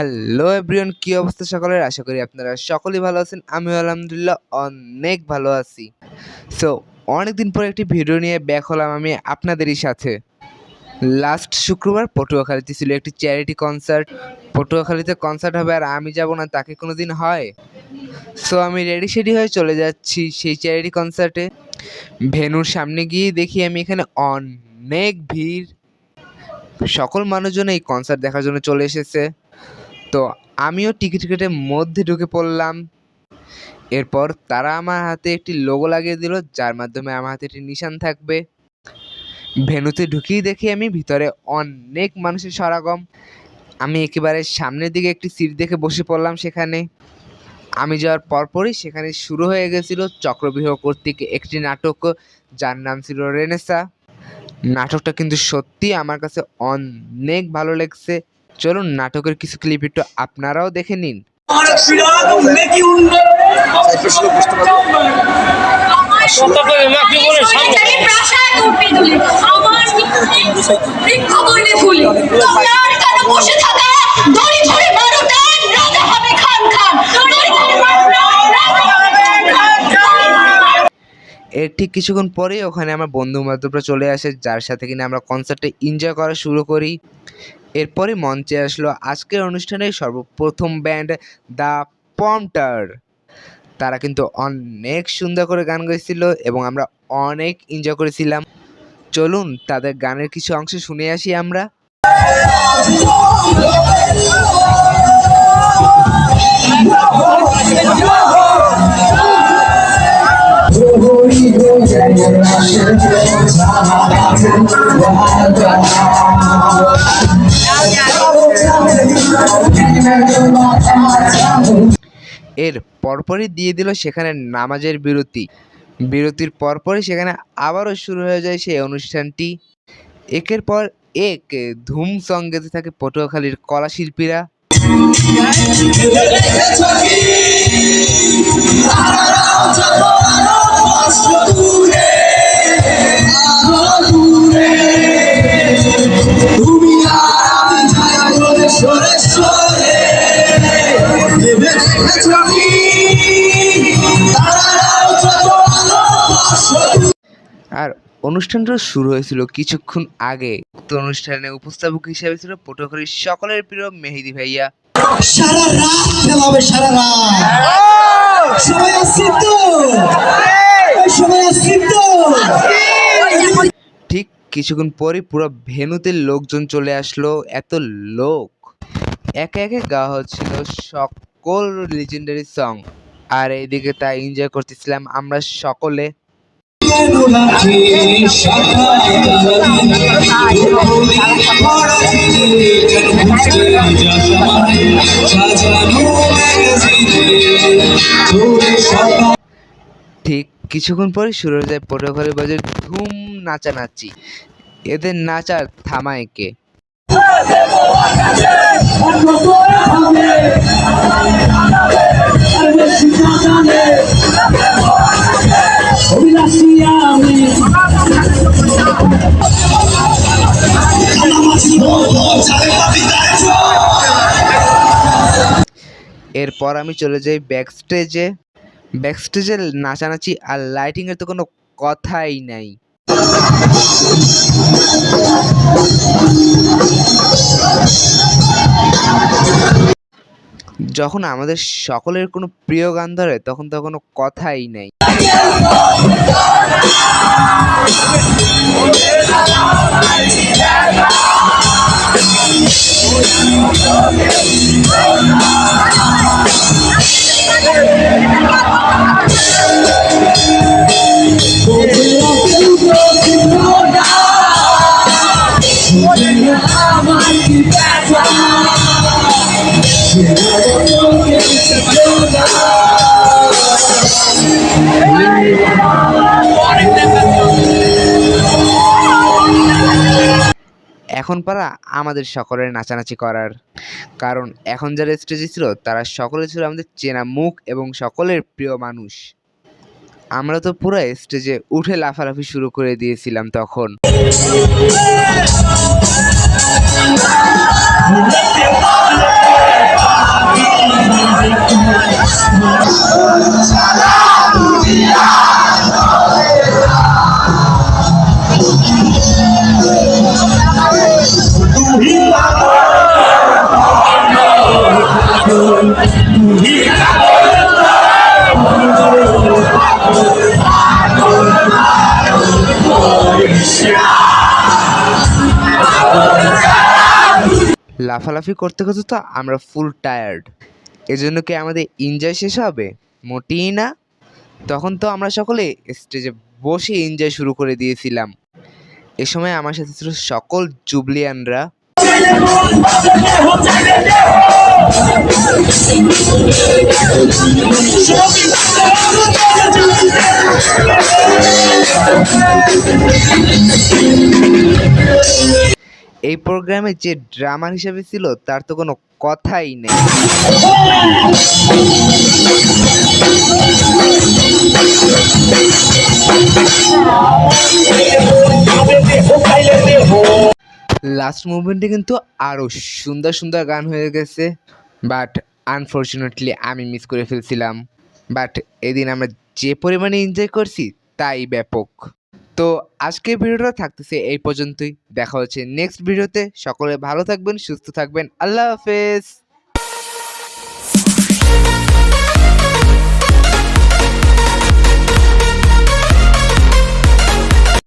Hello everyone কি অবস্থা সকলের? আশা করি আপনারা সকলেই ভালো আছেন। আমিও আলহামদুলিল্লাহ অনেক ভালো আছি। সো অনেকদিন পর একটি ভিডিও নিয়ে ব্যাক হলাম আমি আপনাদেরই সাথে। লাস্ট শুক্রবার পটুয়াখালীতে ছিল একটি চ্যারিটি কনসার্ট পটুয়াখালীতে কনসার্ট হবে আর আমি যাব না, তাকে কোনো দিন হয়? সো আমি রেডি সেডি হয়ে চলে যাচ্ছি সেই চ্যারিটি কনসার্টে ভেনুর সামনে গিয়ে দেখি আমি এখানে অনেক ভিড়। সকল মানুষজন এই কনসার্ট দেখার জন্য চলে এসেছে। তো আমিও টিকিট কেটে মধ্যে ঢুকে পড়লাম। এরপর তারা আমার হাতে একটি লোগো লাগিয়ে দিল, যার মাধ্যমে আমার হাতে একটি নিশান থাকবে। ভেনুতে ঢুকিয়ে দেখি আমি ভিতরে অনেক মানুষের সরাগম আমি একেবারে সামনের দিকে একটি সিট দেখে বসে পড়লাম সেখানে। আমি যাওয়ার পরপরই সেখানে শুরু হয়ে গেছিল চক্রবিহ কর্তৃক একটি নাটক, যার নাম ছিল রেনেসা নাটকটা কিন্তু সত্যি আমার কাছে অনেক ভালো লেগেছে। চলুন নাটকের কিছু ক্লিপ একটু আপনারাও দেখে নিন। এর ঠিক কিছুক্ষণ পরেই ওখানে আমার বন্ধু বান্ধবরা চলে আসে যার সাথে কিনা আমরা কনসার্টে এনজয় করা শুরু করি। এরপরে মঞ্চে আসলো আজকের অনুষ্ঠানের সর্বপ্রথম ব্যান্ড দ্য পমটার তারা কিন্তু অনেক সুন্দর করে গান গাইছিল এবং আমরা অনেক এনজয় করেছিলাম। চলুন তাদের গানের কিছু অংশ শুনে আসি আমরা। এর পরপরই দিয়ে দিল সেখানে নামাজের বিরতি। বিরতির পরপরই সেখানে আবারও শুরু হয়ে যায় সেই অনুষ্ঠানটি। একের পর এক ধুম সঙ্গেতে থাকে পটুয়াখালীর কলা শিল্পীরা আর অনুষ্ঠানটা শুরু হয়েছিল কিছুক্ষণ আগে। উক্ত অনুষ্ঠানে উপস্থাপক হিসেবে ছিল পটুয়াখালীর সকলের প্রিয় মেহেদি ভাইয়া। সারা রাত খেলাবে সারা রাত। সবাই আসছি তো। সবাই আসছি তো। ঠিক কিছুক্ষণ পরই পুরো ভেনুতে লোকজন চলে আসলো এত লোক। একে একে গাওয়া হচ্ছিল সকল লিজেন্ডারি সং আর এইদিকে তা এনজয় করতেছিলাম আমরা সকাল। ঠিক কিছুক্ষণ পরে শুরু হয়ে যায় পটুয়াখালী বাজার ধুম নাচানাচি। এদের নাচার থামায় কে? এরপর আমি চলে যাই ব্যাক স্টেজে ব্যাক স্টেজে নাচানাচি আর লাইটিংয়ের তো কোনো কথাই নাই। যখন আমাদের সকলের কোনো প্রিয় গান ধরে তখন তো কোনো কথাই নেই। এখন পারা আমাদের সকলের নাচানাচি করার। কারণ এখন যারা স্টেজে ছিল, তারা সকলে ছিল আমাদের চেনা মুখ এবং সকলের প্রিয় মানুষ। আমরা তো পুরো স্টেজে উঠে লাফালাফি শুরু করে দিয়েছিলাম তখন। লাফালাফি করতে করতে তো আমরা ফুল টায়ার্ড এজন্য কি আমাদের এনজয় শেষ হবে? মোটেই না। তখন তো আমরা সকলে স্টেজে বসে এনজয় শুরু করে দিয়েছিলাম। এ সময় আমার সাথে ছিল সকল জুবলিয়ানরা। এই প্রোগ্রামে যে ড্রামার হিসেবে ছিল, তার তো কোনো কথাই নেই। লাস্ট মুভমেন্টে কিন্তু আরও সুন্দর সুন্দর গান হয়ে গেছে বাট আনফর্চুনেটলি আমি মিস করে ফেলছিলাম। বাট এদিন আমরা যে পরিমাণে এনজয় করছি, তাই ব্যাপক। তো আজকের ভিডিওটা থাকতেছে এই পর্যন্তই। দেখা হচ্ছে নেক্সট ভিডিওতে। সকলে ভালো থাকবেন, সুস্থ থাকবেন। আল্লাহ হাফেজ।